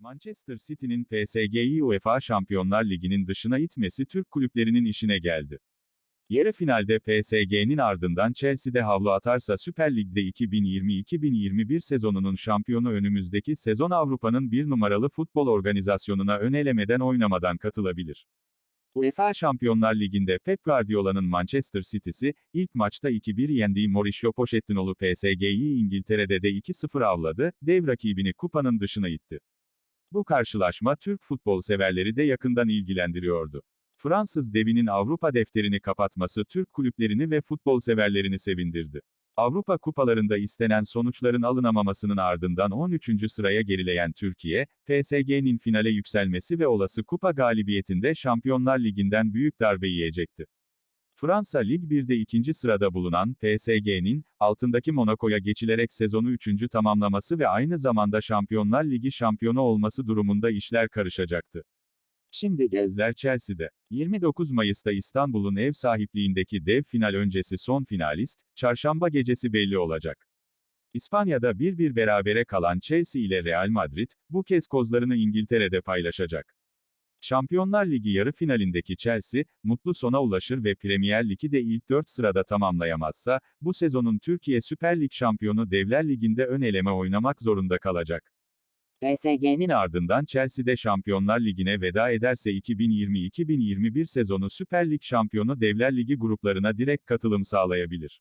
Manchester City'nin PSG'yi UEFA Şampiyonlar Ligi'nin dışına itmesi Türk kulüplerinin işine geldi. Yarı finalde PSG'nin ardından Chelsea'de havlu atarsa Süper Lig'de 2020-2021 sezonunun şampiyonu önümüzdeki sezon Avrupa'nın bir numaralı futbol organizasyonuna ön elemeden oynamadan katılabilir. UEFA Şampiyonlar Ligi'nde Pep Guardiola'nın Manchester City'si, ilk maçta 2-1 yendiği Mauricio Pochettinolu PSG'yi İngiltere'de de 2-0 avladı, dev rakibini kupanın dışına itti. Bu karşılaşma Türk futbol severleri de yakından ilgilendiriyordu. Fransız devinin Avrupa defterini kapatması Türk kulüplerini ve futbol severlerini sevindirdi. Avrupa kupalarında istenen sonuçların alınamamasının ardından 13. sıraya gerileyen Türkiye, PSG'nin finale yükselmesi ve olası kupa galibiyetinde Şampiyonlar Ligi'nden büyük darbe yiyecekti. Fransa Lig 1'de ikinci sırada bulunan PSG'nin, altındaki Monaco'ya geçilerek sezonu üçüncü tamamlaması ve aynı zamanda Şampiyonlar Ligi şampiyonu olması durumunda işler karışacaktı. Şimdi gözler Chelsea'de. 29 Mayıs'ta İstanbul'un ev sahipliğindeki dev final öncesi son finalist, çarşamba gecesi belli olacak. İspanya'da 1-1 berabere kalan Chelsea ile Real Madrid, bu kez kozlarını İngiltere'de paylaşacak. Şampiyonlar Ligi yarı finalindeki Chelsea, mutlu sona ulaşır ve Premier Lig'i de ilk 4 sırada tamamlayamazsa, bu sezonun Türkiye Süper Lig şampiyonu Devler Ligi'nde ön eleme oynamak zorunda kalacak. PSG'nin ardından Chelsea'de Şampiyonlar Ligi'ne veda ederse 2020-2021 sezonu Süper Lig şampiyonu Devler Ligi gruplarına direkt katılım sağlayabilir.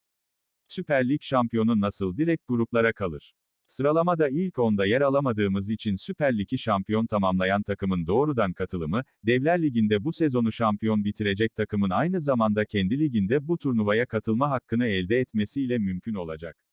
Süper Lig şampiyonu nasıl direkt gruplara kalır? Sıralamada ilk 10'da yer alamadığımız için Süper Lig'i şampiyon tamamlayan takımın doğrudan katılımı, Devler Ligi'nde bu sezonu şampiyon bitirecek takımın aynı zamanda kendi liginde bu turnuvaya katılma hakkını elde etmesiyle mümkün olacak.